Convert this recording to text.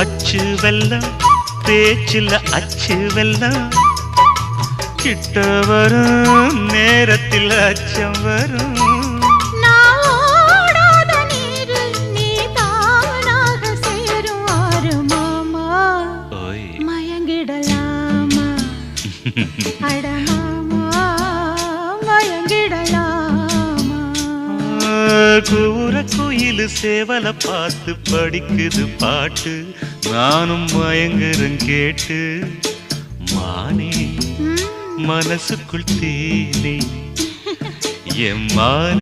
அச்சு வெல்லம் பேச்சில் அச்சு வெல்லம் கிட்ட வரும் நேரத்தில் அச்சம் வரும். நான் ஓடாத கூற குயில் சேவல பார்த்து படிக்குது பாட்டு. நானும் மயங்குறேன் கேட்டு மானே மனசுக்குள் தேனே. என் மானே